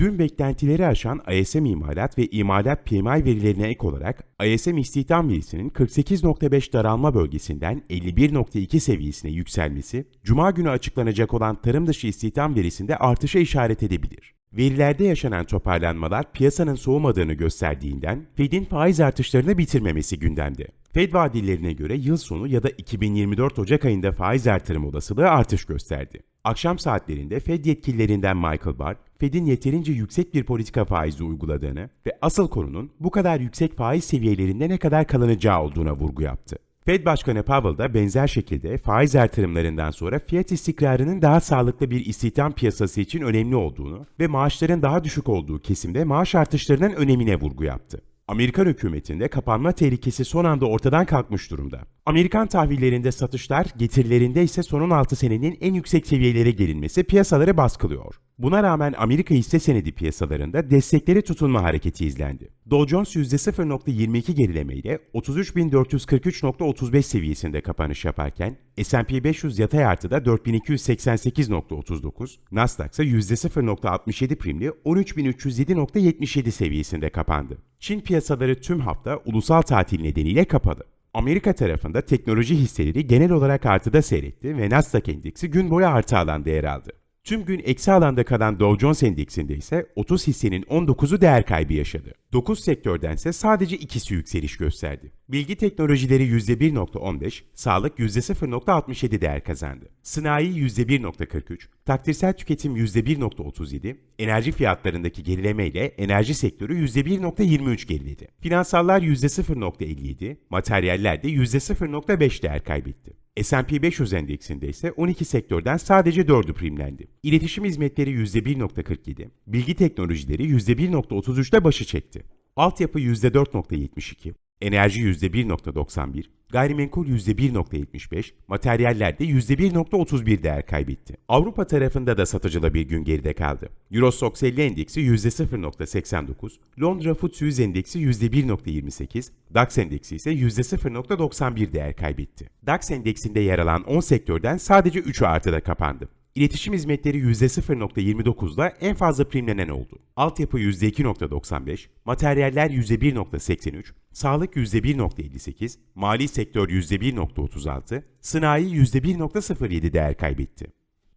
Dün beklentileri aşan ISM imalat ve imalat PMI verilerine ek olarak ISM istihdam verisinin 48.5 daralma bölgesinden 51.2 seviyesine yükselmesi, Cuma günü açıklanacak olan tarım dışı istihdam verisinde artışa işaret edebilir. Verilerde yaşanan toparlanmalar piyasanın soğumadığını gösterdiğinden Fed'in faiz artışlarını bitirmemesi gündemde. Fed vadilerine göre yıl sonu ya da 2024 Ocak ayında faiz artırım olasılığı artış gösterdi. Akşam saatlerinde Fed yetkililerinden Michael Barr, Fed'in yeterince yüksek bir politika faizi uyguladığını ve asıl konunun bu kadar yüksek faiz seviyelerinde ne kadar kalınacağı olduğuna vurgu yaptı. Fed Başkanı Powell da benzer şekilde faiz artırımlarından sonra fiyat istikrarının daha sağlıklı bir istihdam piyasası için önemli olduğunu ve maaşların daha düşük olduğu kesimde maaş artışlarının önemine vurgu yaptı. Amerikan hükümetinde kapanma tehlikesi son anda ortadan kalkmış durumda. Amerikan tahvillerinde satışlar, getirilerinde ise son 16 senenin en yüksek seviyelere gelinmesi piyasaları baskılıyor. Buna rağmen Amerika hisse senedi piyasalarında destekleri tutunma hareketi izlendi. Dow Jones %0.22 gerilemeyle 33.443.35 seviyesinde kapanış yaparken, S&P 500 yatay artıda 4288.39, Nasdaq ise %0.67 primli 13.307.77 seviyesinde kapandı. Çin piyasaları tüm hafta ulusal tatil nedeniyle kapalı. Amerika tarafında teknoloji hisseleri genel olarak artıda seyretti ve Nasdaq endeksi gün boyu artı alanda yer aldı. Tüm gün eksi alanda kalan Dow Jones endeksinde ise 30 hissenin 19'u değer kaybı yaşadı. 9 sektörden ise sadece ikisi yükseliş gösterdi. Bilgi teknolojileri %1.15, sağlık %0.67 değer kazandı. Sanayi %1.43, takdirsel tüketim %1.37, enerji fiyatlarındaki gerileme ile enerji sektörü %1.23 geriledi. Finansallar %0.57, materyaller de %0.5 değer kaybetti. S&P 500 endeksinde ise 12 sektörden sadece 4'ü primlendi. İletişim hizmetleri %1.47, bilgi teknolojileri %1.33'te başı çekti. Altyapı %4.72, enerji %1.91, gayrimenkul %1.75, materyaller de %1.31 değer kaybetti. Avrupa tarafında da satıcılı bir gün geride kaldı. Eurostoxx 50 endeksi %0.89, Londra FTSE 100 endeksi %1.28, DAX endeksi ise %0.91 değer kaybetti. DAX endeksinde yer alan 10 sektörden sadece 3'ü artıda kapandı. İletişim hizmetleri %0.29'da en fazla primlenen oldu. Altyapı %2.95, materyaller %1.83, sağlık %1.58, mali sektör %1.36, sanayi %1.07 değer kaybetti.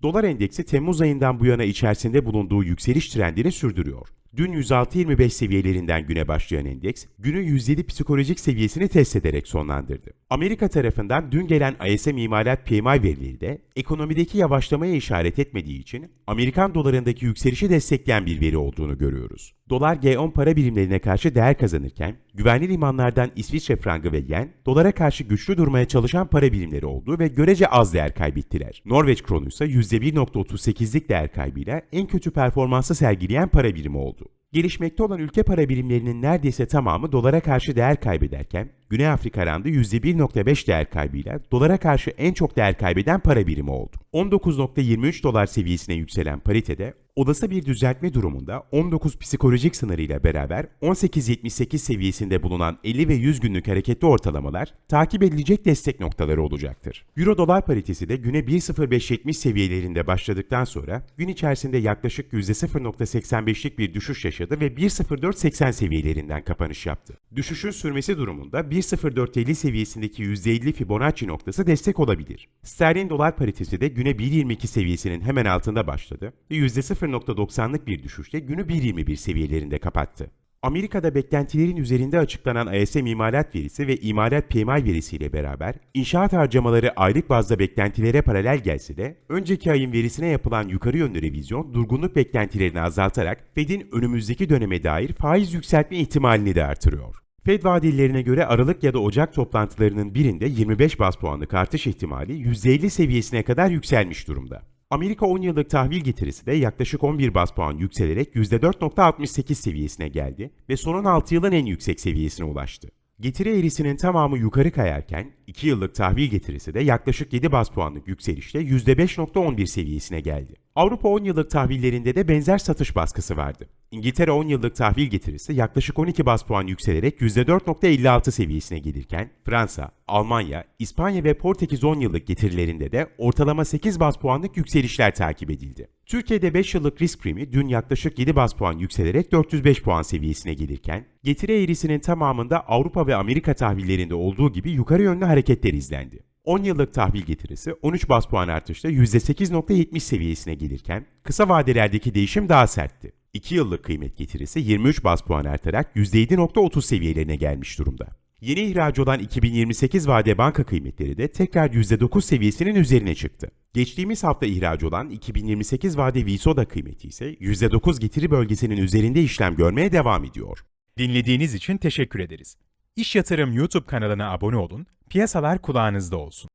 Dolar endeksi Temmuz ayından bu yana içerisinde bulunduğu yükseliş trendini sürdürüyor. Dün 106.25 seviyelerinden güne başlayan endeks, günü 107 psikolojik seviyesini test ederek sonlandırdı. Amerika tarafından dün gelen ISM imalat PMI verileri de ekonomideki yavaşlamaya işaret etmediği için Amerikan dolarındaki yükselişi destekleyen bir veri olduğunu görüyoruz. Dolar G10 para birimlerine karşı değer kazanırken, güvenli limanlardan İsviçre frangı ve yen, dolara karşı güçlü durmaya çalışan para birimleri oldu ve görece az değer kaybettiler. Norveç kronu ise %1.38'lik değer kaybıyla en kötü performansı sergileyen para birimi oldu. Gelişmekte olan ülke para birimlerinin neredeyse tamamı dolara karşı değer kaybederken, Güney Afrika randı %1.5 değer kaybıyla dolara karşı en çok değer kaybeden para birimi oldu. 19.23 dolar seviyesine yükselen paritede olası bir düzeltme durumunda 19 psikolojik sınırıyla beraber 18.78 seviyesinde bulunan 50 ve 100 günlük hareketli ortalamalar takip edilecek destek noktaları olacaktır. Euro dolar paritesi de güne 1.0570 seviyelerinde başladıktan sonra gün içerisinde yaklaşık %0.85'lik bir düşüş yaşadı ve 1.0480 seviyelerinden kapanış yaptı. Düşüşün sürmesi durumunda 1.0450 seviyesindeki %50 Fibonacci noktası destek olabilir. Sterlin dolar paritesi de güne 1.22 seviyesinin hemen altında başladı ve %0.90'lık bir düşüşle günü 1.21 seviyelerinde kapattı. Amerika'da beklentilerin üzerinde açıklanan ISM imalat verisi ve imalat PMI verisiyle beraber inşaat harcamaları aylık bazda beklentilere paralel gelse de önceki ayın verisine yapılan yukarı yönlü revizyon durgunluk beklentilerini azaltarak Fed'in önümüzdeki döneme dair faiz yükseltme ihtimalini de artırıyor. Fed vadillerine göre Aralık ya da Ocak toplantılarının birinde 25 bas puanlık artış ihtimali %50 seviyesine kadar yükselmiş durumda. Amerika 10 yıllık tahvil getirisi de yaklaşık 11 bas puan yükselerek %4.68 seviyesine geldi ve son 16 yılın en yüksek seviyesine ulaştı. Getiri eğrisinin tamamı yukarı kayarken 2 yıllık tahvil getirisi de yaklaşık 7 bas puanlık yükselişle %5.11 seviyesine geldi. Avrupa 10 yıllık tahvillerinde de benzer satış baskısı vardı. İngiltere 10 yıllık tahvil getirisi yaklaşık 12 bas puan yükselerek %4.56 seviyesine gelirken Fransa, Almanya, İspanya ve Portekiz 10 yıllık getirilerinde de ortalama 8 bas puanlık yükselişler takip edildi. Türkiye'de 5 yıllık risk primi dün yaklaşık 7 bas puan yükselerek 405 puan seviyesine gelirken, getiri eğrisinin tamamında Avrupa ve Amerika tahvillerinde olduğu gibi yukarı yönlü hareketler izlendi. 10 yıllık tahvil getirisi 13 bas puan artışla %8.70 seviyesine gelirken kısa vadelerdeki değişim daha sertti. 2 yıllık kıymet getirisi 23 bas puan artarak %7.30 seviyelerine gelmiş durumda. Yeni ihraç olan 2028 vade banka kıymetleri de tekrar %9 seviyesinin üzerine çıktı. Geçtiğimiz hafta ihraç olan 2028 vade Visoda kıymeti ise %9 getiri bölgesinin üzerinde işlem görmeye devam ediyor. Dinlediğiniz için teşekkür ederiz. İş Yatırım YouTube kanalına abone olun, piyasalar kulağınızda olsun.